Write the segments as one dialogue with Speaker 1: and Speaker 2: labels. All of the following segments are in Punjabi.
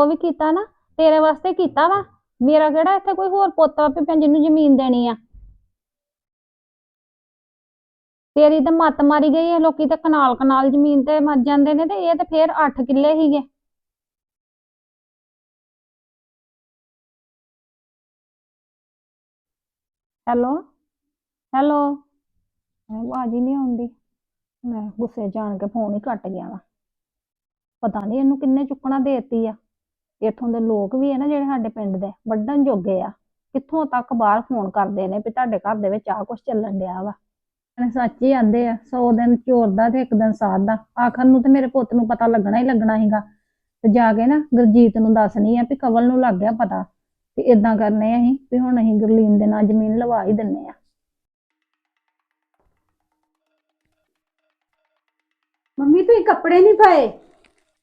Speaker 1: ਉਹ ਵੀ ਕੀਤਾ ਨਾ, ਤੇਰੇ ਵਾਸਤੇ ਕੀਤਾ ਵਾ। ਮੇਰਾ ਕਿਹੜਾ ਇੱਥੇ ਕੋਈ ਹੋਰ ਪੋਤਾ ਵੀ ਜਿਹਨੂੰ ਜ਼ਮੀਨ ਦੇਣੀ ਆ। ਤੇਰੀ ਤਾਂ ਮੱਤ ਮਾਰੀ ਗਈ ਹੈ ਲੋਕੀ ਤਾਂ ਕਨਾਲ ਕਨਾਲ ਜ਼ਮੀਨ ਤੇ ਮਰ ਜਾਂਦੇ ਨੇ ਤੇ ਇਹ ਤੇ ਫੇਰ 8 ਕਿੱਲੇ ਹੀਗੇ ਹੈਲੋ ਹੈਲੋ। ਆਵਾਜ਼ ਹੀ ਨਹੀਂ ਆਉਂਦੀ। ਮੈਂ ਗੁੱਸੇ ਜਾਣ ਕੇ ਫੋਨ ਹੀ ਕੱਟ ਗਿਆ ਵਾ। ਪਤਾ ਨਹੀਂ ਇਹਨੂੰ ਕਿੰਨੇ ਚੁੱਕਣਾ ਦੇਤੀ ਆ। ਇੱਥੋਂ ਦੇ ਲੋਕ ਵੀ ਆ ਨਾ ਜਿਹੜੇ ਸਾਡੇ ਪਿੰਡ ਦੇ ਵੱਢਣ ਜੋਗੇ ਆ ਕਿੱਥੋਂ ਤੱਕ ਬਾਹਰ ਫੋਨ ਕਰਦੇ ਨੇ ਵੀ ਤੁਹਾਡੇ ਘਰ ਦੇ ਵਿੱਚ ਆ ਕੁਛ ਚੱਲਣ ਡਿਆ ਵਾ। ਕਹਿੰਦੇ ਸੱਚ ਹੀ ਆਂਦੇ ਆ 100 ਦਿਨ ਚੋਰ ਦਾ ਤੇ ਇੱਕ ਦਿਨ ਸਾਧ ਦਾ ਆਖਰ ਨੂੰ ਤੇ ਮੇਰੇ ਪੁੱਤ ਨੂੰ ਪਤਾ ਲੱਗਣਾ ਹੀ ਲੱਗਣਾ ਸੀਗਾ। ਤੇ ਜਾ ਕੇ ਨਾ ਗੁਰਜੀਤ ਨੂੰ ਦੱਸਣੀ ਆ ਵੀ ਕਵਲ ਨੂੰ ਲੱਗ ਗਿਆ ਪਤਾ ਤੇ ਇਦਾਂ ਕਰਨੇ ਆ ਅਸੀਂ ਵੀ ਹੁਣ ਅਸੀਂ ਗੁਰਲੀਨ ਦੇ ਨਾਲ ਜ਼ਮੀਨ ਲਵਾ ਹੀ ਦਿੰਨੇ ਆ।
Speaker 2: ਮੰਮੀ ਤੁਸੀਂ ਕੱਪੜੇ ਨਹੀਂ ਪਾਏ?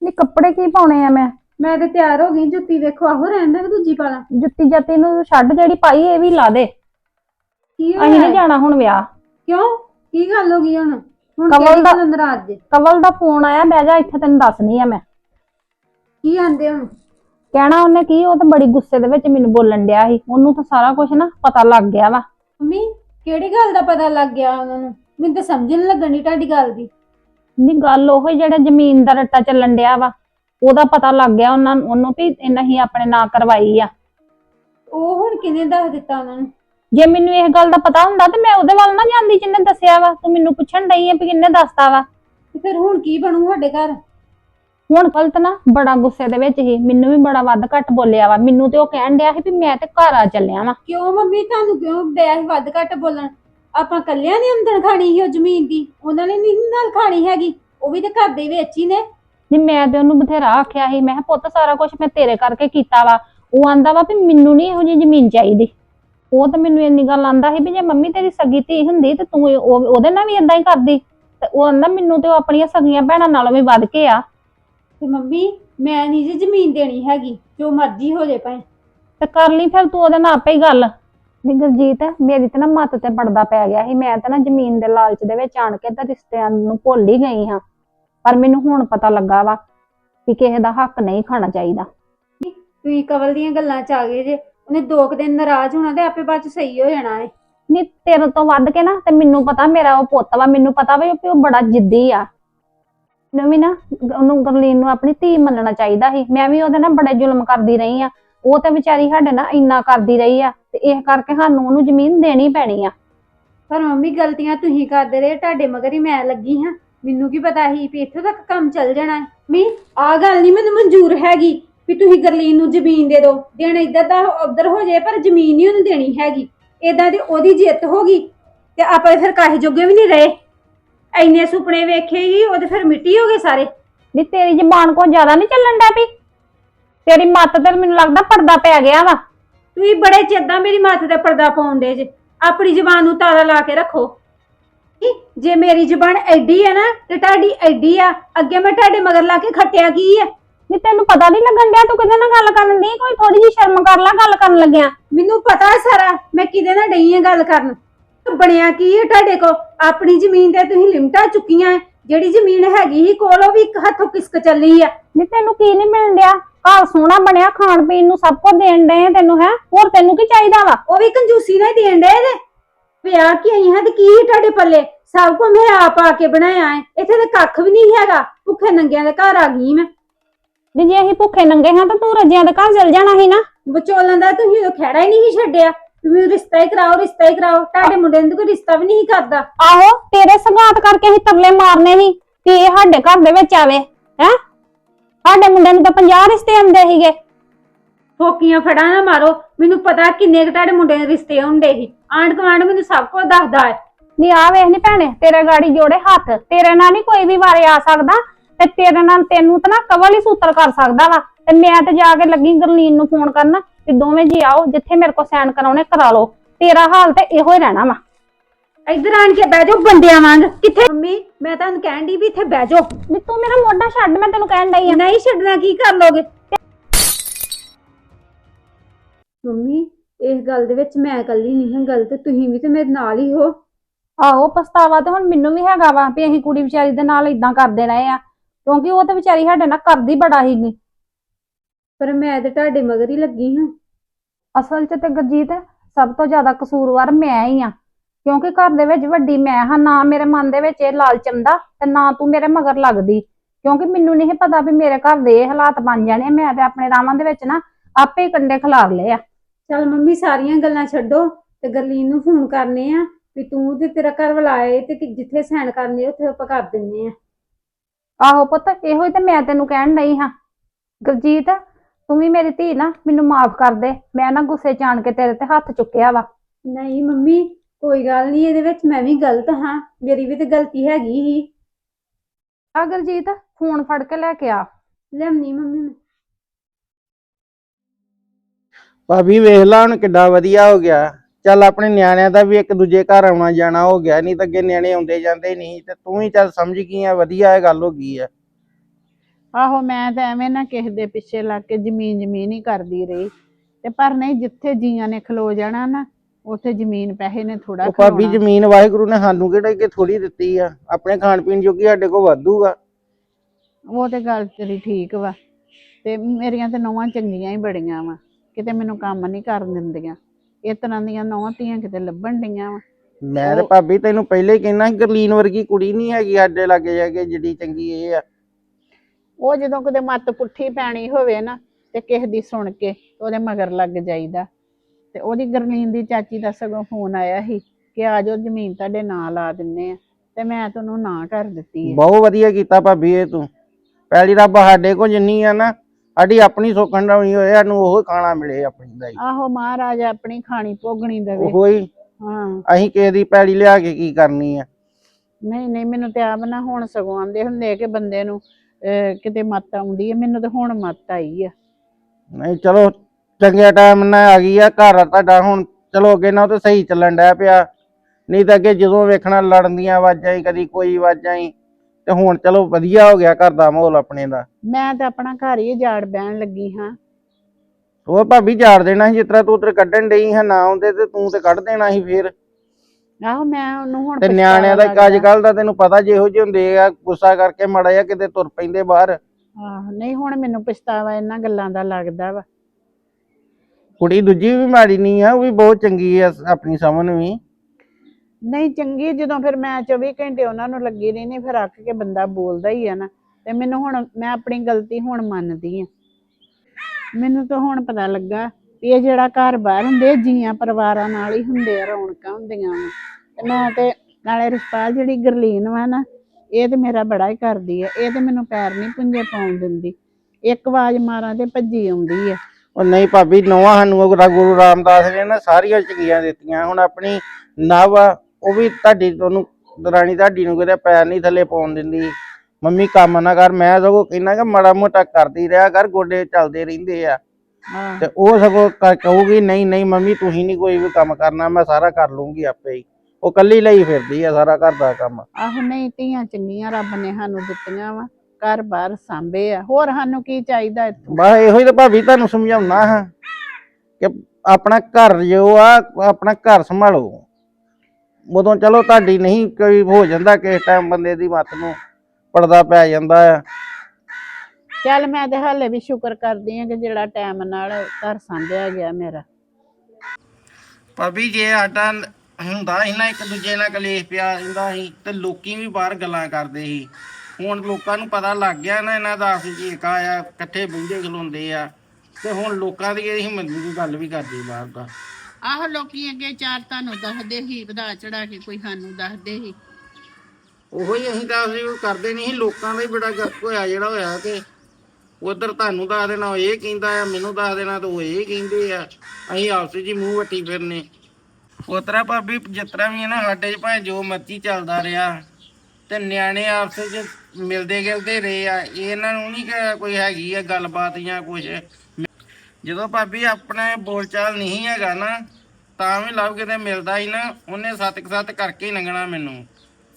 Speaker 1: ਨਹੀਂ ਕੱਪੜੇ ਕੀ ਪਾਉਣੇ ਆ ਮੈਂ?
Speaker 2: ਮੈਂ ਤੇ ਤਿਆਰ ਹੋ ਗਈ ਜੁੱਤੀ ਵੇਖੋ ਆਹੋ ਰਹਿੰਦਾ ਕਿ ਦੂਜੀ ਪਾ ਲਾਂ
Speaker 1: ਜੁੱਤੀ ਜੱਤੀ ਨੂੰ ਛੱਡ ਜਿਹੜੀ ਪਾਈ ਇਹ ਵੀ ਲਾ ਦੇ।
Speaker 2: ਕੀ
Speaker 1: ਅਸੀਂ ਨਹੀਂ
Speaker 2: ਹੋਇਆ
Speaker 1: ਜਾਣਾ ਹੁਣ ਵਿਆਹ।
Speaker 2: ਕਿਉਂ? ਕੀ ਗੱਲ ਹੋ ਗਈ ਹੁਣ? ਹੁਣ
Speaker 1: ਕਮਲ
Speaker 2: ਕਿਹੜੀ
Speaker 1: ਦਾ-
Speaker 2: ਗੱਲ ਨਾਰਾਜ਼ ਜੇ
Speaker 1: ਕਵਲ ਦਾ ਫੋਨ ਆਇਆ ਬਹਿ ਜਾ ਇੱਥੇ ਤੈਨੂੰ ਦੱਸਣੀ ਆ ਮੈਂ।
Speaker 2: ਕੀ ਆਂਦੇ ਹੁਣ?
Speaker 1: ਕਹਿਣਾ ਉਹਨੇ ਕੀ ਉਹ ਤਾਂ ਬੜੀ ਗੁੱਸੇ ਦੇ ਵਿੱਚ ਮੈਨੂੰ ਬੋਲਣ ਡਿਆ ਸੀ। ਉਹਨੂੰ ਤਾਂ ਸਾਰਾ ਕੁਝ ਨਾ ਪਤਾ ਲੱਗ ਗਿਆ ਵਾ।
Speaker 2: ਮੰਮੀ ਕਿਹੜੀ ਗੱਲ ਦਾ ਪਤਾ ਲੱਗ ਗਿਆ ਉਹਨਾਂ ਨੂੰ? ਮੈਨੂੰ ਤਾਂ ਸਮਝ ਨਹੀਂ ਲੱਗਣੀ ਤੁਹਾਡੀ ਗੱਲ ਦੀ।
Speaker 1: ਨਹੀਂ ਗੱਲ ਉਹ ਜਿਹੜਾ ਜ਼ਮੀਨ ਦਾ ਰੱਟਾ ਚੱਲਣ ਡਿਆ ਵਾ। ਉਹਦਾ ਪਤਾ ਲੱਗ ਗਿਆ ਉਹਨਾਂ ਨੂੰ ਉਹਨੂੰ ਵੀ ਇਹਨਾਂ ਹੀ ਆਪਣੇ ਨਾਂ ਕਰਵਾਈ ਆ।
Speaker 2: ਉਹ ਹੁਣ ਕਿਹਨੇ ਦੱਸ ਦਿੱਤਾ ਉਹਨਾਂ ਨੂੰ?
Speaker 1: ਜੇ ਮੈਨੂੰ ਇਹ ਗੱਲ ਦਾ ਪਤਾ ਹੁੰਦਾ ਤੇ ਮੈਂ ਉਹਦੇ ਵੱਲ ਨਾ ਜਾਂਦੀ ਜਿਹਨੇ ਦੱਸਿਆ ਵਾ ਤੂੰ ਮੈਨੂੰ ਪੁੱਛਣ ਡਈ ਆ ਵੀ ਕਿੰਨੇ ਦੱਸਤਾ ਵਾ।
Speaker 2: ਤੇ ਫਿਰ ਹੁਣ ਕੀ ਬਣੂ ਸਾਡੇ ਘਰ?
Speaker 1: ਹੁਣ ਗਲਤ ਨਾ ਬੜਾ ਗੁੱਸੇ ਦੇ ਵਿੱਚ ਹੀ ਮੈਨੂੰ ਵੀ ਬੜਾ ਵੱਧ ਘੱਟ ਬੋਲਿਆ ਵਾ। ਮੈਨੂੰ ਤੇ ਉਹ ਕਹਿਣ ਡਿਆ ਸੀ ਵੀ ਮੈਂ ਤੇ ਘਰ ਆ ਚੱਲਿਆ ਵਾ।
Speaker 2: ਕਿਉਂ ਮੰਮੀ ਤੁਹਾਨੂੰ ਕਿਉਂ ਡਿਆ ਸੀ ਵੱਧ ਘੱਟ ਬੋਲਣ? ਆਪਾਂ ਕੱਲਿਆਂ ਨੇ ਆਮਦਨ ਖਾਣੀ ਸੀ ਉਹ ਜ਼ਮੀਨ ਦੀ ਉਹਨਾਂ ਨੇ ਨਹੀਂ ਨਾਲ ਖਾਣੀ ਹੈਗੀ ਉਹ ਵੀ ਤੇ ਘਰ ਦੇ ਵਿੱਚ ਹੀ ਨੇ।
Speaker 1: ਨਹੀਂ ਮੈਂ ਤੇ ਉਹਨੂੰ ਬਥੇਰਾ ਆਖਿਆ ਸੀ ਮੈਂ ਕਿਹਾ ਪੁੱਤ ਸਾਰਾ ਕੁਝ ਮੈਂ ਤੇਰੇ ਕਰਕੇ ਕੀਤਾ ਵਾ। ਉਹ ਆਂਦਾ ਵਾ ਵੀ ਮੈਨੂੰ ਨਹੀਂ ਇਹੋ ਜਿਹੀ ਜ਼ਮੀਨ ਚਾਹੀਦੀ। ਉਹ ਤਾਂ ਮੈਨੂੰ ਇੰਨੀ ਗੱਲ ਆਂਦਾ ਸੀ ਵੀ ਜੇ ਮੰਮੀ ਤੇਰੀ ਸਗੀ ਧੀ ਹੁੰਦੀ ਤੇ ਤੂੰ ਇਹ- ਉਹ- ਉਹਦੇ ਨਾਲ ਵੀ ਇਦਾਂ ਹੀ ਕਰਦੀ। ਤੇ ਉਹ ਆਂਦਾ ਮੈਨੂੰ ਤੇ ਉਹ ਆਪਣੀਆਂ ਸਗੀਆਂ ਭੈਣਾਂ ਨਾਲੋਂ ਵੀ ਵੱਧ ਕੇ ਆ।
Speaker 2: ਤੇ ਮੰਮੀ ਮੈਂ ਨਹੀਂ ਜੀ ਜ਼ਮੀਨ ਦੇਣੀ ਹੈਗੀ ਜੋ ਮਰਜ਼ੀ ਹੋ ਜੇ ਭਾਵੇਂ।
Speaker 1: ਤੇ ਕਰ ਲਈ ਫਿਰ ਤੂੰ ਉਹਦੇ ਨਾਲ ਆਪੇ ਹੀ ਗੱਲ। ਵੀ ਗੁਰਜੀਤ ਮੇਰੀ ਤੇ ਨਾ ਮੱਤ ਤੇ ਪੜਦਾ ਪੈ ਗਿਆ ਸੀ। ਮੈਂ ਤਾਂ ਨਾ ਜ਼ਮੀਨ ਦੇ ਲਾਲਚ ਦੇ ਵਿੱਚ ਆਣ ਕੇ ਤਾਂ ਰਿਸ਼ਤਿਆਂ ਨੂੰ ਭੁੱਲ ਹੀ ਗਈ ਹਾਂ। ਪਰ ਮੈਨੂੰ ਹੁਣ ਪਤਾ ਲੱਗਾ ਵਾ ਵੀ ਕਿਸੇ ਦਾ ਹੱਕ ਨਹੀਂ ਖਾਣਾ ਚਾਹੀਦਾ।
Speaker 2: ਤੁਸੀਂ ਕਵਲ ਦੀਆਂ ਗੱਲਾਂ ਚ ਆ ਗਏ ਜੇ ਉਹਨੇ ਦੋ ਕੁ ਦਿਨ ਨਾਰਾਜ਼ ਹੋਣਾ ਤੇ ਆਪੇ ਬਾਅਦ ਚ ਸਹੀ ਹੋ ਜਾਣਾ ਹੈ
Speaker 1: ਨਹੀਂ ਤੇਰੇ ਤੋਂ ਵੱਧ ਕੇ ਨਾ ਤੇ ਮੈਨੂੰ ਪਤਾ ਮੇਰਾ ਉਹ ਪੁੱਤ ਵਾ ਮੈਨੂੰ ਪਤਾ ਵਾ ਵੀ ਉਹ ਬੜਾ ਜਿੱਦੀ ਆ। ਵੀ ਨਾ ਉਹਨੂੰ ਗਰਲੀਨ ਨੂੰ ਆਪਣੀ ਧੀ ਮੰਨਣਾ ਚਾਹੀਦਾ ਸੀ। ਮੈਂ ਵੀ ਉਹਦੇ ਨਾਲ ਬੜੇ ਜ਼ੁਲਮ ਕਰਦੀ ਰਹੀ ਆ। ਉਹ ਤੇ ਵਿਚਾਰੀ ਸਾਡੇ ਨਾਲ ਇੰਨਾ ਕਰਦੀ ਰਹੀ ਆ ਤੇ ਇਹ ਕਰਕੇ ਸਾਨੂੰ ਉਹਨੂੰ ਜ਼ਮੀਨ ਦੇਣੀ ਪੈਣੀ ਆ।
Speaker 2: ਪਰ ਮੰਮੀ ਗਲਤੀਆਂ ਤੁਸੀਂ ਕਰਦੇ ਰਹੇ ਤੁਹਾਡੇ ਮਗਰ ਹੀ ਮੈਂ ਲੱਗੀ ਹਾਂ। ਮੈਨੂੰ ਕੀ ਪਤਾ ਸੀ ਵੀ ਇੱਥੇ ਤੱਕ ਕੰਮ ਚੱਲ ਜਾਣਾ ਹੈ। ਮੀ ਆ ਗੱਲ ਨਹੀਂ ਮੈਨੂੰ ਮਨਜ਼ੂਰ ਹੈਗੀ ਵੀ ਤੁਸੀਂ ਗਰਲੀਨ ਨੂੰ ਜ਼ਮੀਨ ਦੇ ਦਿਓ। ਦੇਣ ਇੱਧਰ ਦਾ ਉਧਰ ਹੋ ਜਾਏ ਪਰ ਜ਼ਮੀਨ ਨਹੀਂ ਉਹਨੂੰ ਦੇਣੀ ਹੈਗੀ। ਏਦਾਂ ਦੀ ਉਹਦੀ ਜਿੱਤ ਹੋ ਗਈ ਤੇ ਆਪਾਂ ਫਿਰ ਕਾਹੇ ਜੋਗੇ ਵੀ ਨਹੀਂ ਰਹੇ। ਐਨੇ ਸੁਪਨੇ ਵੇਖੇ ਹੀ ਉਹਦੇ ਫਿਰ ਮਿੱਟੀ ਹੋ ਗਏ ਸਾਰੇ।
Speaker 1: ਨੀ ਤੇਰੀ ਜ਼ਬਾਨ ਕੋ ਜ਼ਿਆਦਾ ਨਹੀਂ ਚੱਲਣ ਡਿਆ ਵੀ? ਤੇਰੀ ਮੱਤ ਤੇ ਮੈਨੂੰ ਲੱਗਦਾ ਪਰਦਾ ਪੈ ਗਿਆ ਵਾ।
Speaker 2: ਤੁਸੀਂ ਬੜੇ ਚਿੱਦਾਂ ਮੇਰੀ ਮਾਥੇ ਤੇ ਪਰਦਾ ਪਾਉਂਦੇ ਜੇ। ਆਪਣੀ ਜ਼ਬਾਨ ਨੂੰ ਤਾਲਾ ਲਾ ਕੇ ਰੱਖੋ? ਜੇ ਮੇਰੀ ਜ਼ਬਾਨ ਐਡੀ ਹੈ ਨਾ ਤੇ ਤੁਹਾਡੀ ਐਡੀ ਆ ਅੱਗੇ ਮੈਂ ਤੁਹਾਡੇ ਮਗਰ ਲਾ ਕੇ ਖੱਟਿਆ ਕੀ ਹੈ?
Speaker 1: ਨੀ ਤੈਨੂੰ ਪਤਾ ਨਹੀਂ ਲੱਗਣ ਡਿਆ ਤੂੰ ਕਿਹਦੇ ਨਾਲ ਗੱਲ ਕਰਨ ਦੀ ਕੋਈ ਥੋੜੀ ਜਿਹੀ ਸ਼ਰਮ ਕਰ ਲੈ ਗੱਲ ਕਰਨ ਲੱਗਿਆ।
Speaker 2: ਮੈਨੂੰ ਪਤਾ ਹੈ ਸਾਰਾ ਮੈਂ ਕਿਹਦੇ ਨਾਲ ਡਈ ਆ ਗੱਲ ਕਰਨ? ਬਣਿਆ ਕੀ ਹੈ ਤੁਹਾਡੇ ਕੋ ਆਪਣੀ ਜ਼ਮੀਨ ਤੇ ਤੁਸੀਂ ਲਿਮਟਾਂ ਚੁੱਕੀਆਂ ਹੈ। ਜਿਹੜੀ ਜ਼ਮੀਨ ਹੈਗੀ ਹੀ ਕੋਲ ਉਹ ਵੀ ਇੱਕ ਹੱਥੋਂ ਕਿਸਕ ਚੱਲੀ ਆ।
Speaker 1: ਨੀ ਤੈਨੂੰ ਕੀ ਨਹੀਂ ਮਿਲਣ ਡਿਆ? ਘਰ ਸੋਹਣਾ ਬਣਿਆ ਖਾਣ ਪੀਣ ਨੂੰ ਸਭ ਕੁਝ ਦੇਣ ਡਏ ਤੈਨੂੰ ਹੈ? ਹੋਰ ਤੈਨੂੰ ਕੀ ਚਾਹੀਦਾ ਵਾ?
Speaker 2: ਉਹ ਵੀ ਕੰਜੂਸੀ ਨਾਲ ਹੀ ਦੇਣ ਡਏ ਨੇ। ਵਿਆਹ ਕੀ ਆਈ ਹਾਂ ਤੇ ਕੀ ਤੁਹਾਡੇ ਪੱਲੇ? ਸਭ ਕੁਝ ਮੈਂ ਆਪ ਆ ਕੇ ਬਣਾਇਆ ਹੈ। ਇੱਥੇ ਤੇ ਕੱਖ ਵੀ ਨਹੀਂ ਹੈਗਾ। ਭੁੱਖੇ ਨੰਗਿਆਂ ਦੇ ਘਰ ਆ ਗਈ ਮੈਂ।
Speaker 1: ਵੀ ਜੇ ਅਸੀਂ ਭੁੱਖੇ ਨੰਗੇ ਹਾਂ ਤਾਂ ਤੂੰ ਰੱਜਿਆਂ ਦੇ ਘਰ ਚਲ ਜਾਣਾ ਸੀ ਨਾ।
Speaker 2: ਵਿਚੋਲਣ ਦਾ ਤੁਸੀਂ ਉਹ ਖਹਿੜਾ ਹੀ ਨਹੀਂ ਸੀ ਛੱਡਿਆ। ਤੁਸੀਂ ਰਿਸ਼ਤਾ ਹੀ ਕਰਾਓ ਰਿਸ਼ਤਾ ਹੀ ਕਰਾਓ। ਤੁਹਾਡੇ ਮੁੰਡੇ ਨੂੰ ਤਾਂ ਕੋਈ ਰਿਸ਼ਤਾ ਵੀ ਨਹੀਂ ਕਰਦਾ।
Speaker 1: ਆਹੋ ਤੇਰੇ ਸੰਗਾਤ ਕਰਕੇ ਅਸੀਂ ਤਰਲੇ ਮਾਰਨੇ ਸੀ ਕਿ ਇਹ ਸਾਡੇ ਘਰ ਦੇ ਵਿੱਚ ਆਵੇ ਹੈ? ਸਾਡੇ ਮੁੰਡੇ ਨੂੰ ਤਾਂ 50 ਰਿਸ਼ਤੇ ਆਉਂਦੇ ਸੀਗੇ।
Speaker 2: ਫੋਕੀਆਂ ਫੜਾ ਨਾ ਮਾਰੋ। ਮੈਨੂੰ ਪਤਾ ਕਿੰਨੇ ਕੁ ਤੁਹਾਡੇ ਮੁੰਡੇ ਦੇ ਰਿਸ਼ਤੇ ਹੁੰਦੇ ਸੀ। ਆਂਢ ਗੁਆਂਢ ਮੈਨੂੰ ਸਭ ਕੁਝ ਦੱਸਦਾ ਹੈ।
Speaker 1: ਨੀ ਆ ਵੇਖ ਨੀ ਭੈਣੇ ਤੇਰੇ ਗਾੜੀ ਜੋੜੇ ਹੱਥ। ਤੇਰੇ ਨਾਲ ਨਹੀਂ ਕੋਈ ਵੀ ਵਾਰੇ ਆ ਸਕਦਾ ਤੇ ਤੇਰੇ ਨਾਲ ਤੈਨੂੰ ਤਾਂ ਨਾ ਕਵਲ ਹੀ ਸੂਤਰ ਕਰ ਸਕਦਾ ਵਾ। ਤੇ ਮੈਂ ਤੇ ਜਾ ਕੇ ਲੱਗੀ ਗਰਲੀਨ ਨੂੰ ਫੋਨ ਕਰਨ ਵੀ ਦੋਵੇਂ ਜੀ ਆਓ ਜਿੱਥੇ ਮੇਰੇ ਕੋਲ ਸਾਈਨ ਕਰਾਉਣੇ ਕਰਾ ਲਓ। ਤੇਰਾ ਹਾਲ ਤੇ ਇਹੋ ਹੀ ਰਹਿਣਾ ਵਾ।
Speaker 2: ਇੱਧਰ ਆਣ ਕੇ ਬਹਿ ਜਾਓ ਬੰਦਿਆਂ ਵਾਂਗ। ਕਿੱਥੇ ਮੰਮੀ? ਮੈਂ ਤੁਹਾਨੂੰ ਕਹਿਣ ਦੀ ਵੀ ਇੱਥੇ ਬਹਿ ਜਾਓ।
Speaker 1: ਨੀ ਤੂੰ ਮੇਰਾ ਮੋਢਾ ਛੱਡ ਮੈਂ ਤੈਨੂੰ ਕਹਿਣ ਡਈ ਆ।
Speaker 2: ਨਹੀਂ ਛੱਡਣਾ ਕੀ ਕਰ ਲੋਗੇ? ਮੰਮੀ ਇਸ ਗੱਲ ਦੇ ਵਿੱਚ ਮੈਂ ਇਕੱਲੀ ਨਹੀਂ ਹਾਂ ਗਲਤ ਤੁਸੀਂ ਵੀ ਤੇ ਮੇਰੇ ਨਾਲ ਹੀ ਹੋ।
Speaker 1: ਆਹੋ ਪਛਤਾਵਾ ਤੇ ਹੁਣ ਮੈਨੂੰ ਵੀ ਹੈਗਾ ਵਾ ਵੀ ਅਸੀਂ ਕੁੜੀ ਵਿਚਾਰੀ ਦੇ ਨਾਲ ਇਦਾਂ ਕਰਦੇ ਰਹੇ ਆ ਕਿਉਂਕਿ ਉਹ ਤੇ ਵਿਚਾਰੀ ਸਾਡੇ ਨਾਲ ਕਰਦੀ ਬੜਾ ਸੀਗੀ।
Speaker 2: ਪਰ ਮੈਂ ਤੇ ਤੁਹਾਡੇ ਮਗਰ ਹੀ ਲੱਗੀ ਹਾਂ।
Speaker 1: ਅਸਲ 'ਚ ਤੇ ਗੁਰਜੀਤ ਸਭ ਤੋਂ ਜ਼ਿਆਦਾ ਕਸੂਰਵਾਰ ਮੈਂ ਹੀ ਆ ਕਿਉਂਕਿ ਘਰ ਦੇ ਵਿੱਚ ਵੱਡੀ ਮੈਂ ਹਾਂ ਨਾ ਮੇਰੇ ਮਨ ਦੇ ਵਿੱਚ ਇਹ ਲਾਲਚ ਆਉਂਦਾ ਤੇ ਨਾ ਤੂੰ ਮੇਰੇ ਮਗਰ ਲੱਗਦੀ। ਕਿਉਂਕਿ ਮੈਨੂੰ ਨਹੀਂ ਪਤਾ ਵੀ ਮੇਰੇ ਘਰ ਦੇ ਇਹ ਹਾਲਾਤ ਬਣ ਜਾਣੇ। ਮੈਂ ਤੇ ਆਪਣੇ ਰਾਵਾਂ ਦੇ ਵਿੱਚ ਨਾ ਆਪੇ ਹੀ ਕੰਡੇ ਖਿਲਾਰ ਲਏ ਆ।
Speaker 2: ਚੱਲ ਮੰਮੀ ਸਾਰੀਆਂ ਗੱਲਾਂ ਛੱਡੋ ਤੇ ਗਰਲੀਨ ਨੂੰ ਫੋਨ ਕਰਨੇ ਆ ਵੀ ਤੂੰ ਤੇ ਤੇਰਾ ਘਰ ਵਾਲਾ ਆਏ ਤੇ ਕਿ ਜਿੱਥੇ ਸੈਨ ਕਰਨੇ ਉੱਥੇ ਆਪਾਂ ਕਰ ਦਿੰਨੇ ਆ।
Speaker 1: ਆਹੋ ਪੁੱਤ ਇਹੋ ਹੀ ਤੇ ਮੈਂ ਤੈਨੂੰ ਕਹਿਣ ਡਈ ਹਾਂ। ਗੁਰਜੀਤ ਤੂੰ ਵੀ ਮੇਰੀ ਧੀ ਨਾ ਮੈਨੂੰ ਮਾਫ ਕਰ ਦੇ। ਮੈਂ ਨਾ ਗੁੱਸੇ ਚ ਆਣ ਕੇ ਤੇਰੇ ਤੇ ਹੱਥ ਚੁੱਕਿਆ ਵਾ।
Speaker 2: ਨਹੀਂ ਮੰਮੀ ਕੋਈ ਗੱਲ ਨਹੀਂ ਇਹਦੇ ਵਿੱਚ ਮੈਂ ਵੀ ਗਲਤ ਹਾਂ। ਮੇਰੀ ਵੀ ਤੇ ਗਲਤੀ ਹੈਗੀ ਹੀ।
Speaker 1: ਆ ਗੁਰਜੀਤ ਫੋਨ ਫੜ ਕੇ ਲੈ ਕੇ ਆ।
Speaker 2: ਲਿਆਉਣੀ ਮੰਮੀ ਮੈਂ।
Speaker 3: ਭਾਬੀ ਵੇਖ ਲਾ ਹੁਣ ਕਿੱਡਾ ਵਧੀਆ ਹੋ ਗਿਆ। ਚੱਲ ਆਪਣੇ ਨਿਆਣਿਆਂ ਦਾ ਵੀ ਇੱਕ ਦੂਜੇ ਘਰ ਆਉਣਾ ਜਾਣਾ ਹੋ ਗਿਆ। ਨਹੀਂ ਤਾਂ ਅੱਗੇ ਨਿਆਣੇ ਆਉਂਦੇ ਜਾਂਦੇ ਨਹੀਂ। ਤੇ ਤੂੰ ਹੀ ਚੱਲ ਸਮਝ ਗਈ ਆ ਵਧੀਆ ਇਹ ਗੱਲ ਹੋ ਗਈ ਆ।
Speaker 4: ਆਹੋ ਮੈਂ ਤਾਂ ਐਵੇਂ ਨਾ ਕਿਸੇ ਦੇ ਪਿੱਛੇ ਲੱਗ ਕੇ ਜ਼ਮੀਨ ਜ਼ਮੀਨ ਹੀ ਕਰਦੀ ਰਹੀ। ਤੇ ਪਰ ਨਹੀਂ ਜਿੱਥੇ ਜੀਆਂ ਨੇ ਖਲੋ ਜਾਣਾ ਨਾ ਉੱਥੇ ਜ਼ਮੀਨ ਪੈਸੇ ਨੇ ਥੋੜਾ
Speaker 3: ਉਹ ਭਾਬੀ ਜ਼ਮੀਨ ਵਾਹਿਗੁਰੂ ਨੇ ਸਾਨੂੰ ਕਿਹੜਾ ਕਿ ਥੋੜੀ ਦਿੱਤੀ ਆ? ਆਪਣੇ ਖਾਣ ਪੀਣ ਜੋਗੀ ਸਾਡੇ ਕੋਲ ਵਾਧੂਗਾ।
Speaker 4: ਉਹ ਤੇ ਗੱਲ ਤੇਰੀ ਠੀਕ ਵਾ। ਤੇ ਮੇਰੀਆਂ ਤੇ ਨੌਵਾਂ ਚੰਗੀਆਂ ਹੀ ਬੜੀਆਂ ਵਾ। ਕਿਤੇ ਮੈਨੂੰ ਕੰਮ ਨਹੀਂ ਕਰਨ ਦਿੰਦੀਆਂ। ਇਸ ਤਰ੍ਹਾਂ ਦੀਆਂ ਨੌਵਾਂ ਧੀਆਂ ਕਿਤੇ ਲੱਭਣ ਡੀਆਂ ਵਾ।
Speaker 3: ਮੈਂ ਤੇ ਭਾਬੀ ਤੈਨੂੰ ਪਹਿਲੇ ਹੀ ਕਹਿਣਾ ਸੀ ਗਰਲੀਨ ਵਰਗੀ ਕੁੜੀ ਨਹੀਂ ਹੈਗੀ ਸਾਡੇ ਲਾਗੇ ਜਾ ਕੇ ਜਿਹੜੀ ਚੰਗੀ ਇਹ ਆ।
Speaker 4: ਉਹ ਜਦੋਂ ਕਿਤੇ ਮੱਤ ਪੁੱਠੀ ਪੈਣੀ ਹੋਵੇ ਨਾ ਤੇ ਕਿਸੇ ਦੀ ਸੁਣ ਕੇ ਉਹਦੇ ਮਗਰ ਲੱਗ ਜਾਈਦਾ। ਤੇ ਉਹਦੀ ਗਰਲੀਨ ਦੀ ਚਾਚੀ ਦਾ ਸਗੋਂ ਫੋਨ ਆਇਆ ਸੀ ਕਿ ਆ ਜਾਓ ਜ਼ਮੀਨ ਤੁਹਾਡੇ ਨਾਂ ਲਾ ਦਿੰਨੇ ਆ। ਤੇ ਮੈਂ ਤੁਹਾਨੂੰ ਨਾ ਕਰ ਦਿੱਤੀ ਹੈ
Speaker 3: ਬਹੁਤ ਵਧੀਆ ਕੀਤਾ ਭਾਬੀ ਇਹ ਤੂੰ। ਪਹਿਲੀ ਰੱਬ ਸਾਡੇ ਕੋਲ ਜਿੰਨੀ ਆ ਨਾ ਸਾਡੀ ਆਪਣੀ ਸੁੱਖਣ ਹੋਣੀ ਹੋਏ ਸਾਨੂੰ ਉਹ ਖਾਣਾ ਮਿਲੇ ਆਪਣੀ ਦਾ ਹੀ।
Speaker 4: ਆਹੋ ਮਹਾਰਾਜ ਆਪਣੀ ਖਾਣੀ ਭੋਗਣੀ ਦੇਵੇ।
Speaker 3: ਉਹੋ ਹੀ।
Speaker 4: ਹਾਂ।
Speaker 3: ਅਸੀਂ ਕਿਸੇ ਦੀ ਪੈੜੀ ਲਿਆ ਕੇ ਕੀ ਕਰਨੀ ਆ?
Speaker 4: ਨਹੀਂ ਨਹੀਂ ਮੈਨੂੰ ਤੇ ਆਪ ਨਾ ਹੁਣ ਸਗੋਂ ਆਂਦੇ ਹੁੰਦੇ ਕਿ ਬੰਦੇ ਨੂੰ ਅਹ, ਕਿਤੇ ਮੱਤ ਆਉਂਦੀ ਹੈ ਮੈਨੂੰ ਤਾਂ ਹੁਣ ਮੱਤ ਆਈ ਆ।
Speaker 3: ਨਹੀਂ ਚਲੋ ਚੰਗੇ ਟਾਈਮ ਨਾਲ ਆ ਗਈ ਆ ਘਰ ਤੁਹਾਡਾ ਹੁਣ ਚਲੋ ਅੱਗੇ ਨਾ ਤੇ ਸਹੀ ਚੱਲਣ ਡਿਆ ਪਿਆ। ਨਹੀਂ ਤਾਂ ਅੱਗੇ ਜਦੋਂ ਵੇਖਣਾ ਲੜਨ ਦੀਆਂ ਆਵਾਜ਼ਾਂ ਹੀ ਕਦੀ ਕੋਈ ਆਵਾਜ਼ਾਂ ਹੀ ਤੇ ਹੁਣ ਚਲੋ ਵਧੀਆ ਹੋ ਗਿਆ ਘਰ ਦਾ ਮਾਹੌਲ ਆਪਣੇ ਦਾ।
Speaker 4: ਮੈਂ ਤਾਂ ਆਪਣਾ ਘਰ ਹੀ ਜਾੜ ਬਹਿਣ ਲੱਗੀ ਹਾਂ।
Speaker 3: ਉਹ ਭਾਬੀ ਝਾੜ ਦੇਣਾ ਸੀ ਜਿਸ ਤਰ੍ਹਾਂ ਤੂੰ ਉਧਰ ਕੱਢਣ ਡਈ ਹੈ ਨਾ ਆਉਂਦੇ ਤੇ ਤੂੰ ਤੇ ਕੱਢ ਦੇਣਾ ਸੀ ਫੇਰ।
Speaker 4: ਆਹੋ ਮੈਂ ਉਹਨੂੰ ਹੁਣ
Speaker 3: ਤੇ ਨਿਆਣਿਆਂ ਦਾ ਇੱਕ ਅੱਜ। ਕੱਲ ਦਾ ਤੈਨੂੰ ਪਤਾ ਜਿਹੋ ਜਿਹੇ ਹੁੰਦੇ ਆ ਗੁੱਸਾ ਕਰਕੇ ਮੜਾ ਜਾ ਕਿਤੇ ਤੁਰ ਪੈਂਦੇ ਬਾਹਰ।
Speaker 4: ਆਹੋ ਨਹੀਂ ਹੁਣ ਮੈਨੂੰ ਪਛਤਾਵਾ ਇਹਨਾਂ ਗੱਲਾਂ ਦਾ ਲੱਗਦਾ ਵਾ।
Speaker 3: ਕੁੜੀ ਦੂਜੀ ਵੀ ਮਾੜੀ ਨਹੀਂ ਆ ਉਹ ਵੀ ਬਹੁਤ ਚੰਗੀ ਆ ਆਪਣੀ ਸਮਨ ਵੀ।
Speaker 4: ਨਹੀਂ, ਚੰਗੀ ਜਦੋਂ ਫਿਰ ਮੈਂ 24 ਘੰਟੇ ਉਹਨਾਂ ਨੂੰ ਲੱਗੀ ਰਹਿਣੀ ਫਿਰ ਅੱਕ ਕੇ ਬੰਦਾ ਬੋਲਦਾ ਹੀ ਆ ਨਾ। ਤੇ ਮੈਨੂੰ ਹੁਣ, ਮੈਂ ਆਪਣੀ ਗਲਤੀ ਹੁਣ ਮੰਨਦੀ ਆ। ਮੈਨੂੰ ਤਾਂ ਹੁਣ ਪਤਾ ਲੱਗਾ ਵੀ ਇਹ ਜਿਹੜਾ ਘਰ ਬਾਹਰ ਹੁੰਦੇ ਜੀਆਂ ਪਰਿਵਾਰਾਂ ਨਾਲ ਹੀ ਹੁੰਦੇ ਆ, ਰੌਣਕਾਂ ਹੁੰਦੀਆਂ ਵਾ। ਤੇ ਮੈਂ ਤੇ ਨਾਲੇ ਰਿਸ਼ਪਾਲ ਜਿਹੜੀ ਗਰਲੀਨ ਵਾ ਨਾ, ਇਹ ਤੇ ਮੇਰਾ ਬੜਾ ਹੀ ਕਰਦੀ ਆ। ਇਹ ਤੇ ਮੈਨੂੰ ਪੈਰ ਨਹੀਂ ਪੁੰਜੇ ਪਾਉਣ ਦਿੰਦੀ। ਇੱਕ ਆਵਾਜ਼ ਮਾਰਾਂ ਤੇ ਭੱਜੀ ਆਉਂਦੀ ਆ।
Speaker 3: ਉਹ ਨਹੀਂ ਭਾਬੀ, ਨੌਵਾਂ ਸਾਨੂੰ ਉਹ ਗੁਰੂ ਗੁਰੂ ਰਾਮਦਾਸ ਨੇ ਨਾ ਸਾਰੀਆਂ ਚੰਗੀਆਂ ਦਿੱਤੀਆਂ। ਹੁਣ ਆਪਣੀ ਨਵ ਉਹ ਵੀ ਤੁਹਾਡੀ ਤੁਹਾਨੂੰ ਦਰਾਣੀ ਤੁਹਾਡੀ ਨੂੰ ਕਿਤੇ ਪੈਰ ਨਹੀਂ ਥੱਲੇ ਪਾਉਣ ਦਿੰਦੀ। ਮੰਮੀ ਕੰਮ ਨਾ ਕਰ ਮੈਂ ਸਗੋਂ ਕਹਿੰਦਾ ਕਿ ਮਾੜਾ ਮੋਟਾ ਕਰਦੀ ਰਿਹਾ ਕਰ ਗੋਡੇ ਚੱਲਦੇ ਰਹਿੰਦੇ ਆ।
Speaker 4: ਹਾਂ।
Speaker 3: ਤੇ ਉਹ ਸਗੋਂ ਕ- ਕਹੂਗੀ ਨਹੀਂ ਨਹੀਂ ਮੰਮੀ ਤੁਸੀਂ ਨਹੀਂ ਕੋਈ ਵੀ ਕੰਮ ਕਰਨਾ ਮੈਂ ਸਾਰਾ ਕਰ ਲੂੰਗੀ ਆਪੇ ਹੀ। ਉਹ ਕੱਲੀ ਲਈ ਫਿਰਦੀ ਆ ਸਾਰਾ ਘਰ ਦਾ ਕੰਮ।
Speaker 4: ਆਹੋ ਨਹੀਂ ਧੀਆਂ ਚੰਗੀਆਂ ਰੱਬ ਨੇ ਸਾਨੂੰ ਦਿੱਤੀਆਂ ਵਾ ਘਰ ਬਾਰ ਸਾਂਭੇ ਆ। ਹੋਰ ਸਾਨੂੰ ਕੀ ਚਾਹੀਦਾ ਇੱਥੋਂ?
Speaker 3: ਬਸ ਇਹੋ ਹੀ ਤਾਂ ਭਾਬੀ ਤੁਹਾਨੂੰ ਸਮਝਾਉਣਾ ਹਾਂ ਕਿ ਆਪਣਾ ਘਰ ਜੋ ਆ ਆਪਣਾ ਘਰ ਸੰਭਾਲੋ। ਉਦੋਂ ਚਲੋ ਤੁਹਾਡੀ ਨਹੀਂ ਕੋਈ ਹੋ ਜਾਂਦਾ ਕਿਸੇ ਟਾਈਮ ਬੰਦੇ ਦੀ ਮੱਤ ਨੂੰ ਪਰਦਾ ਪੈ ਜਾਂਦਾ ਆ।
Speaker 4: ਚੱਲ ਮੈਂ ਤੇ ਹਾਲੇ ਵੀ ਸ਼ੁਕਰ ਕਰਦੀ ਆ ਕਿ ਜਿਹੜਾ ਟਾਈਮ ਨਾਲ ਘਰ ਸਾਂਭਿਆ ਗਿਆ ਮੇਰਾ।
Speaker 3: ਭਾਬੀ ਜੇ ਆਟਾ ਹੁੰਦਾ ਸੀ ਨਾ ਇੱਕ ਦੂਜੇ ਨਾਲ ਕਲੇਸ਼ ਪਿਆ ਰਹਿੰਦਾ ਸੀ ਤੇ ਲੋਕੀ ਵੀ ਬਾਹਰ ਗੱਲਾਂ ਕਰਦੇ ਸੀ। ਹੁਣ ਲੋਕਾਂ ਨੂੰ ਪਤਾ ਲੱਗ ਗਿਆ ਨਾ ਇਹਨਾਂ ਦਾ ਅਸੀਂ ਜੀ ਆ ਇਕੱਠੇ ਬਹਿੰਦੇ ਖਲੋਂਦੇ ਆ ਤੇ ਹੁਣ ਲੋਕਾਂ ਦੀ ਇਹ ਹਿੰਮਤ ਦੀ ਗੱਲ ਵੀ ਕਰਦੇ ਬਾਹਰ ਦਾ।
Speaker 4: ਆਹੋ ਲੋਕੀ ਅੱਗੇ ਚਾਰ ਤੁਹਾਨੂੰ ਦੱਸਦੇ ਸੀ, ਵਧਾ ਚੜਾ ਕੇ ਕੋਈ ਸਾਨੂੰ ਦੱਸਦੇ ਸੀ।
Speaker 3: ਉਹੋ ਹੀ ਅਸੀਂ ਤਾਂ ਅਸੀਂ ਉਹ ਕਰਦੇ ਨਹੀਂ ਸੀ, ਲੋਕਾਂ ਦਾ ਹੀ ਬੜਾ ਗਰਕ ਹੋਇਆ, ਜਿਹੜਾ ਹੋਇਆ ਕਿ ਉਧਰ ਤੁਹਾਨੂੰ ਦੱਸ ਦੇਣਾ, ਉਹ ਇਹ ਕਹਿੰਦਾ ਆ, ਮੈਨੂੰ ਦੱਸ ਦੇਣਾ ਤੇ ਉਹ ਇਹ ਕਹਿੰਦੇ ਆ। ਅਸੀਂ ਆਪਸ ਵਿੱਚ ਹੀ ਮੂੰਹ ਵੱਟੀ ਫਿਰਨੇ। ਉਤਰਾ ਭਾਬੀ ਜਿਤਰਾ ਵੀ ਹੈ ਨਾ, ਸਾਡੇ ਚ ਭਾਵੇਂ ਜੋ ਮਰਜ਼ੀ ਚੱਲਦਾ ਰਿਹਾ। ਤੇ ਨਿਆਣੇ ਆਪਸ ਵਿੱਚ ਮਿਲਦੇ ਗਿਲਦੇ ਰਹੇ ਆ। ਇਹਨਾਂ ਨੂੰ ਨਹੀਂ ਕੋਈ ਹੈਗੀ ਆ ਗੱਲਬਾਤ ਜਾਂ ਕੁਝ ਜਦੋਂ ਭਾਬੀ ਆਪਣੇ ਬੋਲਚਾਲ ਨਹੀਂ ਹੈਗਾ ਨਾ ਤਾਂ ਵੀ ਲਵ ਕਿਤੇ ਮਿਲਦਾ ਹੀ ਨਾ ਉਹਨੇ ਸੱਤ ਕੁ ਸੱਤ ਕਰਕੇ ਹੀ ਲੰਘਣਾ ਮੈਨੂੰ।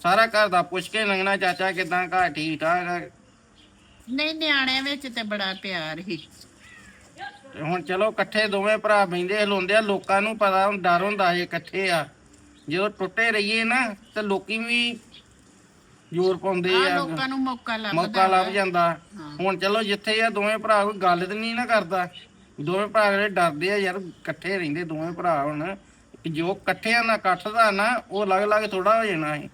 Speaker 3: ਸਾਰਾ ਘਰ ਦਾ ਪੁੱਛ ਕੇ ਲੰਘਣਾ ਚਾਚਾ ਕਿਦਾਂ ਘਰ ਠੀਕ ਠਾਕ ਆ?
Speaker 4: ਨਹੀਂ ਨਿਆਣਿਆਂ ਵਿੱਚ ਤੇ ਬੜਾ ਪਿਆਰ
Speaker 3: ਤੇ ਹੁਣ ਚਲੋ ਇਕੱਠੇ ਦੋਵੇਂ ਭਰਾ ਬੈਂਦੇ ਹਲਾਉਂਦੇ ਆ ਲੋਕਾਂ ਨੂੰ ਪਤਾ ਹੁਣ ਡਰ ਹੁੰਦਾ ਜੇ ਇਕੱਠੇ ਆ। ਜਦੋਂ ਟੁੱਟੇ ਰਹੀਏ ਨਾ ਤੇ ਲੋਕੀ ਵੀ ਜ਼ੋਰ ਪਾਉਂਦੇ
Speaker 4: ਆ
Speaker 3: ਆ।
Speaker 4: ਲੋਕਾਂ ਨੂੰ ਮੌਕਾ ਲੱਭਦਾ
Speaker 3: ਮੌਕਾ ਲੱਭ ਜਾਂਦਾ। ਹੁਣ ਚਲੋ ਜਿੱਥੇ ਆ ਦੋਵੇਂ ਭਰਾ ਕੋਈ ਗੱਲ ਤੇ ਨਹੀਂ ਨਾ ਕਰਦਾ। ਦੋਵੇਂ ਭਰਾ ਜਿਹੜੇ ਡਰਦੇ ਆ ਯਾਰ ਇਕੱਠੇ ਰਹਿੰਦੇ ਦੋਵੇਂ ਭਰਾ ਹੁਣ। ਜੋ ਇਕੱਠਿਆਂ ਨਾਲ ਇਕੱਠ ਦਾ ਨਾ ਉਹ ਅਲੱਗ ਅਲੱਗ ਥੋੜਾ ਹੋ ਜਾਣਾ ਹੈ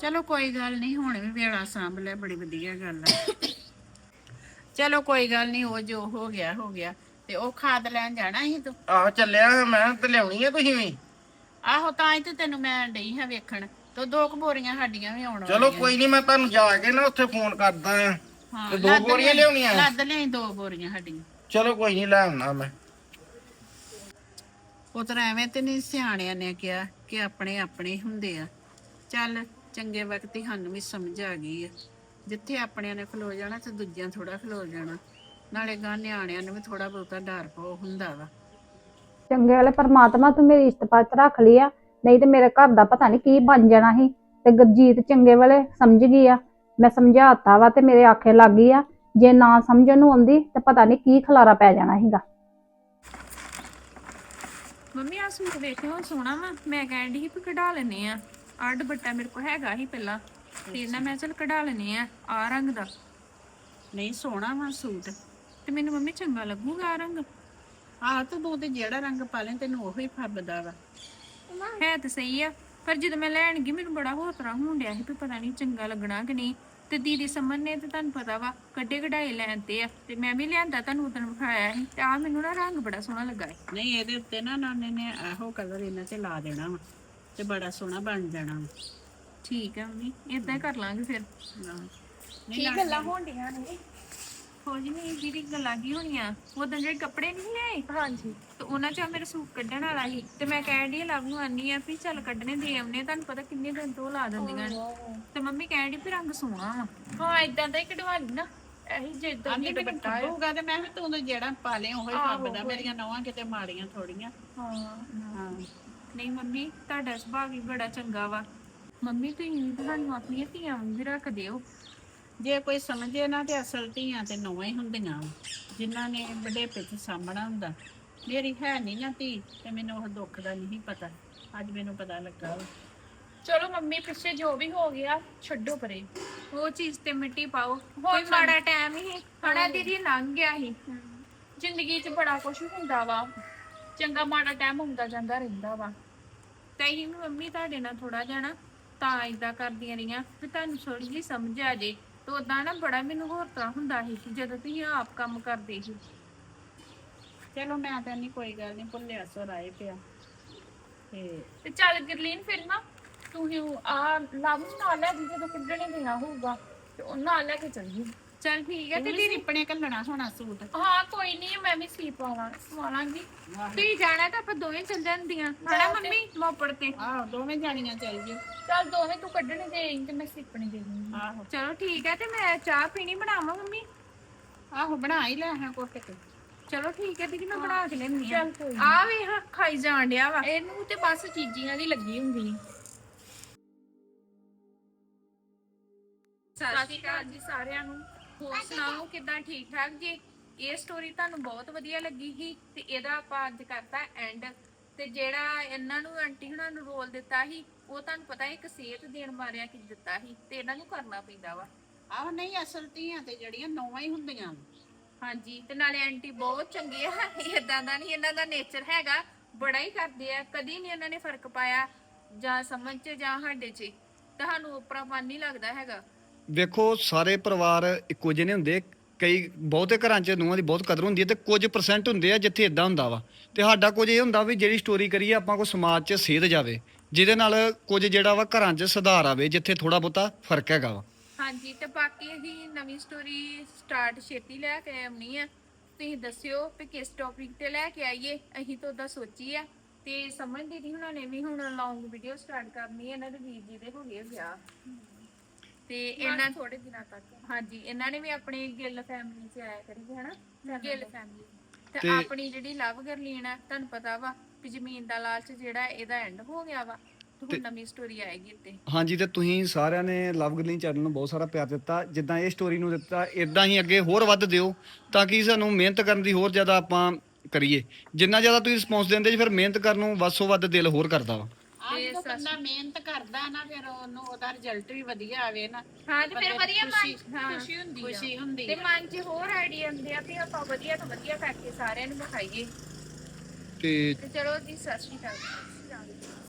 Speaker 4: ਚਲੋ ਕੋਈ ਗੱਲ ਨਹੀਂ ਹੁਣ ਵੀ ਵੇਲਾ ਸਾਂਭ ਲਿਆ ਬੜੀ ਵਧੀਆ ਗੱਲ ਹੈ ਚਲੋ ਕੋਈ ਗੱਲ ਨਹੀਂ ਉਹ ਜੋ ਹੋ ਗਿਆ ਹੋ ਗਿਆ। ਤੇ ਉਹ ਖਾਦ ਲੈਣ ਜਾਣਾ ਸੀ ਤੂੰ?
Speaker 3: ਆਹ ਚੱਲਿਆ ਮੈਂ ਤੇ ਲਿਆਉਣੀ ਆ ਤੁਸੀਂ ਵੀ।
Speaker 4: ਆਹੋ ਤਾਂ ਹੀ ਤੇ ਤੈਨੂੰ ਮੈਂ ਡਈ ਹਾਂ ਵੇਖਣ। ਤੇ ਦੋ ਕੁ ਬੋਰੀਆਂ ਸਾਡੀਆਂ ਵੀ ਆਉਣ
Speaker 3: ਚਲੋ ਕੋਈ ਨਹੀਂ ਮੈਂ ਤੁਹਾਨੂੰ ਜਾ ਕੇ ਨਾ ਉੱਥੇ ਫੋਨ ਕਰਦਾ ਆ।
Speaker 4: ਹਾਂ
Speaker 3: ਤੇ ਦੋ
Speaker 4: ਲੱਦ
Speaker 3: ਬੋਰੀਆਂ
Speaker 4: ਲਿਆਈ-
Speaker 3: ਲਿਆਉਣੀਆਂ?
Speaker 4: ਲੱਦ ਲਈ ਦੋ ਬੋਰੀਆਂ ਸਾਡੀਆਂ।
Speaker 3: ਚਲੋ ਕੋਈ ਨਹੀਂ ਲੈ ਆਉਣਾ ਮੈਂ।
Speaker 4: ਉਤਰ ਐਵੇਂ ਤੇ ਨਹੀਂ ਸਿਆਣਿਆਂ ਨੇ ਕਿਹਾ ਕਿ ਆਪਣੇ ਆਪਣੇ ਹੁੰਦੇ ਆ। ਚੱਲ ਚੰਗੇ ਵਕਤ ਹੀ ਸਾਨੂੰ ਵੀ ਸਮਝ ਆ ਗਈ ਆ। ਜਿੱਥੇ ਆਪਣਿਆਂ ਨੇ ਖਲੋ ਜਾਣਾ ਤੇ ਦੂਜਿਆਂ ਥੋੜਾ ਖਲੋ ਜਾਣਾ। ਨਾਲੇ ਗਾਂ ਨਿਆਣਿਆਂ ਨੂੰ ਵੀ ਥੋੜਾ ਬਹੁਤਾ ਡਰ ਪੋ ਹੁੰਦਾ ਵਾ।
Speaker 1: ਚੰਗੇ ਵਾਲੇ ਪਰਮਾਤਮਾ ਤੂੰ ਮੇਰੀ ਇਸਤਪਾਤ ਰੱਖ ਲਈ ਆ। ਨਹੀਂ ਤੇ ਮੇਰੇ ਘਰ ਦਾ ਪਤਾ ਨਹੀਂ ਕੀ ਬਣ ਜਾਣਾ ਸੀ। ਤੇ ਗੁਰਜੀਤ ਚੰਗੇ ਵਾਲੇ ਸਮਝ ਗਈ ਆ। ਮੈਂ ਸਮਝਾਤਾ ਵਾ ਤੇ ਮੇਰੇ ਆਖੇ ਲੱਗ ਗਈ ਆ ਜੇ ਨਾ ਸਮਝਣ ਨੂੰ ਆਉਂਦੀ ਤੇ ਪਤਾ ਨਹੀਂ ਕੀ ਖਲਾਰਾ ਪੈ ਜਾਣਾ ਸੀਗਾ।
Speaker 5: ਮੰਮੀ ਆ ਸੂਟ ਵੇਖਿਓ ਸੋਹਣਾ ਵਾ। ਮੈਂ ਕਹਿਣ ਦੀ ਵੀ ਕਢਾ ਲੈਨੇ ਆ। ਆਹ ਦੁਪੱਟਾ ਮੇਰੇ ਕੋਲ ਹੈਗਾ ਹੀ ਪਹਿਲਾਂ। ਤੇ ਇਹਨਾਂ ਮੈਂ ਚਲ ਕਢਾ ਲੈਨੇ ਆ ਆ ਰੰਗ ਦਾ।
Speaker 4: ਨਹੀਂ ਸੋਹਣਾ ਵਾ ਸੂਟ।
Speaker 5: ਤੇ ਮੈਨੂੰ ਮੰਮੀ ਚੰਗਾ ਲੱਗੂਗਾ ਆ ਰੰਗ?
Speaker 4: ਆਹ ਤੇ ਤੂੰ ਤੇ ਜਿਹੜਾ ਰੰਗ ਪਾ ਲੈ ਤੈਨੂੰ ਉਹੀ ਫੱਬਦਾ ਵਾ।
Speaker 5: ਹੈ ਤਾਂ ਸਹੀ ਆ ਪਰ ਜਦੋਂ ਮੈਂ ਲੈਣ ਗਈ ਮੈਨੂੰ ਬੜਾ ਹੋਰ ਤਰ੍ਹਾਂ ਹੋਣ ਡਿਆ ਸੀ ਵੀ ਪਤਾ ਨਹੀਂ ਚੰਗਾ ਲੱਗਣਾ ਕਿ ਨਹੀਂ। ਤੇ ਦੀਦੀ ਸਮਨ ਨੇ ਤੇ ਤੁਹਾਨੂੰ ਪਤਾ ਵਾ ਕੱਢੇ ਕਢਾਈ ਲੈਂਦੇ ਆ ਤੇ ਮੈਂ ਵੀ ਲਿਆਂਦਾ ਤੁਹਾਨੂੰ ਉਦੋਂ ਵਿਖਾਇਆ ਸੀ ਤੇ ਆ ਮੈਨੂੰ ਨਾ ਰੰਗ ਬੜਾ ਸੋਹਣਾ ਲੱਗਾ ਸੀ।
Speaker 4: ਨਹੀਂ ਇਹਦੇ ਉੱਤੇ ਨਾ ਨਾਨੇ ਨੇ ਇਹੋ ਕਲਰ ਇਹਨਾਂ ਤੇ ਲਾ ਦੇਣਾ ਵਾ ਤੇ ਬੜਾ ਸੋਹਣਾ ਬਣ ਜਾਣਾ ਵਾ।
Speaker 5: ਠੀਕ ਆ ਮੰਮੀ ਇਦਾਂ ਹੀ ਕਰ ਲਾਂਗੇ ਫਿਰ।
Speaker 4: ਹਾਂ।
Speaker 5: ਕੀ ਗੱਲਾਂ ਹੋਣਡੀਆਂ ਨੇ? ਕੁਝ ਨਹੀਂ ਦੀਦੀ ਗੱਲਾਂ ਕੀ ਹੋਣੀਆਂ ਉਦੋਂ ਜਿਹੜੇ ਕੱਪੜੇ ਨਹੀਂ ਲਿਆਏ? ਹਾਂਜੀ। ਤੇ ਉਹਨਾਂ ਚ ਮੇਰੇ ਸੂਟ ਕੱਢਣ ਵਾਲਾ ਸੀ। ਤੇ ਮੈਂ ਕਹਿਣ ਦੀ ਲਵ ਨੂੰ ਆਨੀ ਆ ਵੀ ਚੱਲ ਕੱਢਣੇ ਦੇ ਆਉਨੇ ਤੁਹਾਨੂੰ ਪਤਾ ਕਿੰਨੇ ਦਿਨ ਤੋਂ ਲਾ ਦਿੰਦੀਆਂ ਨੇ। ਤੇ ਮੰਮੀ ਕਹਿਣ ਦੀ ਵੀ ਰੰਗ ਸੋਹਣਾ ਵਾ। ਹਾਂ ਇਦਾਂ ਦਾ ਹੀ ਕਢਵਾ ਲਈ ਨਾ। ਇਹੀ ਜਿੱਦਾਂ ਦੀ ਦੁਪੱਟਾ ਹੈ
Speaker 4: ਖੱਬੂਗਾ ਤੇ ਮੈਂ ਵੀ ਤੂੰ ਤੇ ਜਿਹੜਾ ਪਾ ਲਿਆ ਉਹੀ ਫੱਬਦਾ ਮੇਰੀਆਂ ਨੌਵਾਂ ਕਿਤੇ ਮਾੜੀਆਂ ਥੋੜੀਆਂ।
Speaker 5: ਹਾਂ
Speaker 4: ਹਾਂ।
Speaker 5: ਨਹੀਂ ਮੰਮੀ ਤੁਹਾਡਾ ਸੁਭਾਅ ਵੀ ਬੜਾ ਚੰਗਾ ਵਾ। ਮੰਮੀ ਤੁਸੀਂ ਤੁਹਾਨੂੰ ਆਪਣੀਆਂ ਧੀਆਂ ਵਾਂਗ ਰੱਖਦੇ ਹੋ
Speaker 4: ਜੇ ਕੋਈ ਸਮਝੇ ਨਾ ਤੇ ਅਸਲ ਧੀਆਂ ਤੇ ਨੌਵਾਂ ਹੀ ਹੁੰਦੀਆਂ ਵਾਂ, ਜਿਨ੍ਹਾਂ ਨੇ ਬੁਢੇਪੇ ਚ ਸਾਂਭਣਾ ਹੁੰਦਾ। ਮੇਰੀ ਹੈ ਨਹੀਂ ਨਾ ਧੀ ਤੇ ਮੈਨੂੰ ਉਹ ਦੁੱਖ ਦਾ ਨਹੀਂ ਪਤਾ। ਅੱਜ ਮੈਨੂੰ ਪਤਾ ਲੱਗਾ ਵਾ।
Speaker 5: ਚਲੋ ਮੰਮੀ ਪਿੱਛੇ ਜੋ ਵੀ ਹੋ ਗਿਆ ਛੱਡੋ ਪਰੇ। ਉਹ ਚੀਜ਼ ਤੇ ਮਿੱਟੀ ਪਾਓ। ਕੋਈ ਮਾੜਾ ਟਾਈਮ ਹੀ। ਹਣਾ ਦੀਦੀ ਲੰਘ ਗਿਆ ਸੀ। ਜ਼ਿੰਦਗੀ 'ਚ ਬੜਾ ਕੁਝ ਹੁੰਦਾ ਵਾ। ਚੰਗਾ ਮਾੜਾ ਟਾਈਮ ਹੁੰਦਾ ਜਾਂਦਾ ਰਹਿੰਦਾ ਵਾ। ਤੇ ਹੀ ਮੰਮੀ ਤੁਹਾਡੇ ਨਾਲ ਥੋੜਾ ਜਾਣਾ। ਤਾਂ ਇਦਾਂ ਕਰਦੀਆਂ ਰਹੀਆਂ। ਕਿ ਤੁਹਾਨੂੰ ਥੋੜੀ ਜਿਹੀ ਸਮਝ ਆ ਜੇ। ਤੇ ਉਦਾਂ ਨਾ ਬੜਾ ਮੈਨੂੰ ਹੋਰ ਤਰ੍ਹਾਂ ਹੁੰਦਾ ਸੀ ਕਿ ਜਦੋਂ ਤੁਸੀਂ ਆਪ ਕੰਮ ਕਰਦੇ ਸੀ।
Speaker 4: ਚਲੋ ਮੈਂ ਤਾਂ ਨਹੀਂ ਕੋਈ ਗੱਲ ਨਹੀਂ ਭੁੱਲਿਆ ਸੋ ਰਾਏ ਪਿਆ। ਤੇ
Speaker 5: ਤੇ ਚੱਲ ਗਰਲੀਨ ਫਿਰ ਨਾ ਤੂੰ ਹੀ ਆ ਲਵ ਨੂੰ ਨਾਲ ਲੈ ਜੀ ਜਦੋਂ ਕਿੱਡਣੇ ਦੇਣਾ ਹੋਊਗਾ ਤੇ ਉਹ ਨਾਲ ਲੈ ਕੇ ਚੱਲ ਜੀ ਚੱਲ ਠੀਕ ਹੈ ਤੇ
Speaker 4: ਤੇ
Speaker 5: ਦੀਦੀ
Speaker 4: ਆਪਣੇ ਕੱਲਣਾ ਹੋਣਾ ਸੂਟ।
Speaker 5: ਹਾਂ ਕੋਈ ਨਹੀਂ ਮੈਂ ਵੀ ਸੀ ਪਾਵਾਂ ਸਵਾਲਾਂਗੀ ਤੁਸੀਂ ਜਾਣਾ ਤਾਂ ਆਪਾਂ ਦੋਵੇਂ ਚੱਲ ਜਾਂਦੀਆਂ ਹਣਾ ਮੰਮੀ? ਮੋਪੜ ਤੇ।
Speaker 4: ਆਹੋ ਦੋਵੇਂ ਜਾਣੀਆਂ ਚਾਹੀਦੀਆਂ
Speaker 5: ਚੱਲ ਦੋਵੇਂ ਤੂੰ ਕੱਢਣੇ ਦੇ ਆਈ ਤੇ ਮੈਂ ਸਿੱਪਣੇ ਦੇ ਦੂੰਗੀ।
Speaker 4: ਆਹੋ।
Speaker 5: ਚਲੋ ਠੀਕ ਹੈ ਤੇ ਮੈਂ ਚਾਹ ਪੀਣੀ ਬਣਾਵਾਂ ਮੰਮੀ?
Speaker 4: ਆਹੋ ਬਣਾ ਹੀ ਲੈ ਹਾਂ ਕੋਟੇ ਤੇ।
Speaker 5: ਚਲੋ ਠੀਕ ਹੈ ਦੀਦੀ ਮੈਂ ਬਣਾ ਕੇ ਲੈਣੀ ਆ। ਚੱਲ ਕੋਈ ਆ ਵੇ ਹਾਂ ਖਾਈ ਜਾਣ ਡਿਆ ਵਾ। ਇਹਨੂੰ ਤੇ ਬਸ ਚੀਜ਼ੀਆਂ ਦੀ ਲੱਗੀ ਹੁੰਦੀ। ਸਤਿ ਸ਼੍ਰੀ ਅਕਾਲ ਜੀ ਸਾਰਿਆਂ ਨੂੰ। ਹੋਰ ਸੁਣਾਓ ਕਿਦਾਂ ਠੀਕ ਠਾਕ ਜੀ? ਇਹ ਸਟੋਰੀ ਤੁਹਾਨੂੰ ਬਹੁਤ ਵਧੀਆ ਲੱਗੀ ਸੀ ਤੇ ਇਹਦਾ ਆਪਾਂ ਅੱਜ ਕਰਤਾ ਐਂਡ ਤੇ ਜਿਹੜਾ ਇਹਨਾਂ ਨੂੰ ਆਂਟੀ ਹੁਣਾਂ ਨੂੰ ਰੋਲ ਦਿੱਤਾ ਸੀ ਉਹ ਤੁਹਾਨੂੰ ਪਤਾ ਇੱਕ ਸੇਧ ਦੇਣ ਮਾਰਿਆ ਕਿ ਦਿੱਤਾ ਸੀ ਤੇ ਇਹਨਾਂ ਨੂੰ ਕਰਨਾ ਪੈਂਦਾ ਵਾ।
Speaker 4: ਆਹੋ ਨਹੀਂ ਅਸਲ ਧੀਆਂ ਤੇ ਜਿਹੜੀਆਂ ਨੌਵਾਂ ਹੀ ਹੁੰਦੀਆਂ।
Speaker 5: ਹਾਂਜੀ ਤੇ ਨਾਲੇ ਆਂਟੀ ਬਹੁਤ ਚੰਗੇ ਆ। ਇਦਾਂ ਦਾ ਨਹੀਂ ਇਹਨਾਂ ਦਾ ਨੇਚਰ ਹੈਗਾ ਬੜਾ ਹੀ ਕਰਦੇ ਆ। ਕਦੀ ਨਹੀਂ ਇਹਨਾਂ ਨੇ ਫ਼ਰਕ ਪਾਇਆ ਜਾਂ ਸਮਝ ਚ ਜਾਂ ਸਾਡੇ ਚ। ਤੁਹਾਨੂੰ ਉਪਰਾਪਨ ਨਹੀਂ ਲੱਗਦਾ ਹੈਗਾ।
Speaker 6: ਵੇਖੋ, ਸਾਰੇ ਪਰਿਵਾਰ ਇੱਕੋ ਜਿਹੇ ਨਹੀਂ ਹੁੰਦੇ। ਕਈ ਬਹੁਤੇ ਘਰਾਂ 'ਚ ਨੂੰਹਾਂ ਦੀ ਬਹੁਤ ਕਦਰ ਹੁੰਦੀ ਹੈ ਤੇ ਕੁਝ ਪਰਸੈਂਟ ਹੁੰਦੇ ਆ ਜਿੱਥੇ ਇਦਾਂ ਹੁੰਦਾ ਵਾ। ਤੇ ਸਾਡਾ ਕੁਝ ਇਹ ਹੁੰਦਾ ਵੀ ਜਿਹੜੀ ਸਟੋਰੀ ਕਰੀਏ ਆਪਾਂ ਕੋ ਸਮਾਜ 'ਚ ਸੇਧ ਜਾਵੇ, ਜਿਹਦੇ ਨਾਲ ਕੁਝ ਜਿਹੜਾ ਵਾ ਘਰਾਂ 'ਚ ਸੁਧਾਰ ਆਵੇ, ਜਿੱਥੇ ਥੋੜਾ ਬਹੁਤਾ ਫ਼ਰਕ ਹੈਗਾ ਵਾ।
Speaker 5: ਹਾਂਜੀ, ਤੇ ਬਾਕੀ ਅਸੀਂ ਨਵੀਂ ਸਟੋਰੀ ਸਟਾਰਟ ਛੇਤੀ ਲੈ ਕੇ ਆਉਣੀ ਆ। ਤੁਸੀਂ ਦੱਸਿਓ ਕਿ ਕਿਸ ਟੌਪਿਕ ਤੇ ਲੈ ਕੇ ਆਈਏ, ਅਸੀਂ ਤਾਂ ਉਹਦਾ ਸੋਚੀ ਆ ਤੇ ਸਮਝ ਦੀਦੀ ਹੁਣਾਂ ਨੇ ਵੀ ਹੁਣ ਲੌਂਗ ਵੀਡੀਓ ਸਟਾਰਟ ਕਰਨੀ ਹੈ ਇਹਨਾਂ ਦੇ ਵੀਰ ਜੀ ਦੇ ਹੋ ਗਏ ਵਿਆਹ। ਤੇ ਇਹਨਾਂ ਥੋੜੇ ਦਿਨਾਂ ਤੱਕ। ਹਾਂਜੀ ਇਹਨਾਂ ਨੇ ਵੀ ਆਪਣੀ ਗਿੱਲ ਫੈਮਿਲੀ ਚ ਆਇਆ ਕਰੀਏ ਹਨਾ? ਗਿੱਲ ਫੈਮਿਲੀ ਤੇ
Speaker 6: ਤੇ-
Speaker 5: ਆਪਣੀ ਜਿਹੜੀ ਲਵ ਗਰਲੀਨ ਆ ਤੁਹਾਨੂੰ ਪਤਾ ਵਾ ਕਿ ਜ਼ਮੀਨ ਦਾ ਲਾਲਚ ਜਿਹੜਾ ਇਹਦਾ ਐਂਡ ਹੋ ਗਿਆ ਵਾ। ਤੇ ਹੁਣ ਨਵੀਂ ਸਟੋਰੀ ਆਏਗੀ ਇੱਥੇ।
Speaker 6: ਹਾਂਜੀ ਤੇ ਤੁਸੀਂ ਸਾਰਿਆਂ ਨੇ ਲਵ ਗਰਲਿੰਗ ਚੈਨਲ ਨੂੰ ਬਹੁਤ ਸਾਰਾ ਪਿਆਰ ਦਿੱਤਾ। ਜਿੱਦਾਂ ਇਹ ਸਟੋਰੀ ਨੂੰ ਦਿੱਤਾ ਇਦਾਂ ਹੀ ਅੱਗੇ ਹੋਰ ਵੱਧ ਦਿਓ ਤਾਂ ਕਿ ਸਾਨੂੰ ਮਿਹਨਤ ਕਰਨ ਦੀ ਹੋਰ ਜ਼ਿਆਦਾ ਆਪਾਂ ਕਰੀਏ। ਜਿੰਨਾ ਜ਼ਿਆਦਾ ਤੁਸੀਂ ਰਿਸਪੌਂਸ ਦਿੰਦੇ ਜੀ ਫਿਰ ਮਿਹਨਤ ਕਰਨ ਨੂੰ ਵੱਸੋ ਵੱਧ ਦਿਲ ਹੋਰ ਕਰਦਾ ਵਾ।
Speaker 4: ਆ ਜਦੋਂ ਬੰਦਾ ਮਿਹਨਤ ਕਰਦਾ ਨਾ ਫਿਰ ਉਹਨੂੰ ਉਹਦਾ ਰਿਜ਼ਲਟ ਵੀ ਵਧੀਆ ਆਵੇ ਨਾ।
Speaker 5: ਹਾਂ ਤੇ ਫਿਰ
Speaker 4: ਬੰਦੇ
Speaker 5: ਵਧੀਆ
Speaker 4: ਨੂੰ
Speaker 5: ਮਨ
Speaker 4: ਖੁਸ਼ੀ-
Speaker 5: ਹਾਂ
Speaker 4: ਖੁਸ਼ੀ ਹੁੰਦੀ ਆ।
Speaker 5: ਖੁਸ਼ੀ
Speaker 4: ਹੁੰਦੀ
Speaker 5: ਤੇ ਮਨ 'ਚ ਹੋਰ ਆਈਡੀਆ ਹੁੰਦੇ ਆ ਵੀ ਆਪਾਂ ਵਧੀਆ ਤੋਂ ਵਧੀਆ ਕਰਕੇ ਸਾਰਿਆਂ ਨੂੰ ਵਿਖਾਈਏ।
Speaker 6: ਤੇ
Speaker 5: ਤੇ ਚਲੋ ਜੀ ਸਤਿ ਸ਼੍ਰੀ ਅਕਾਲ।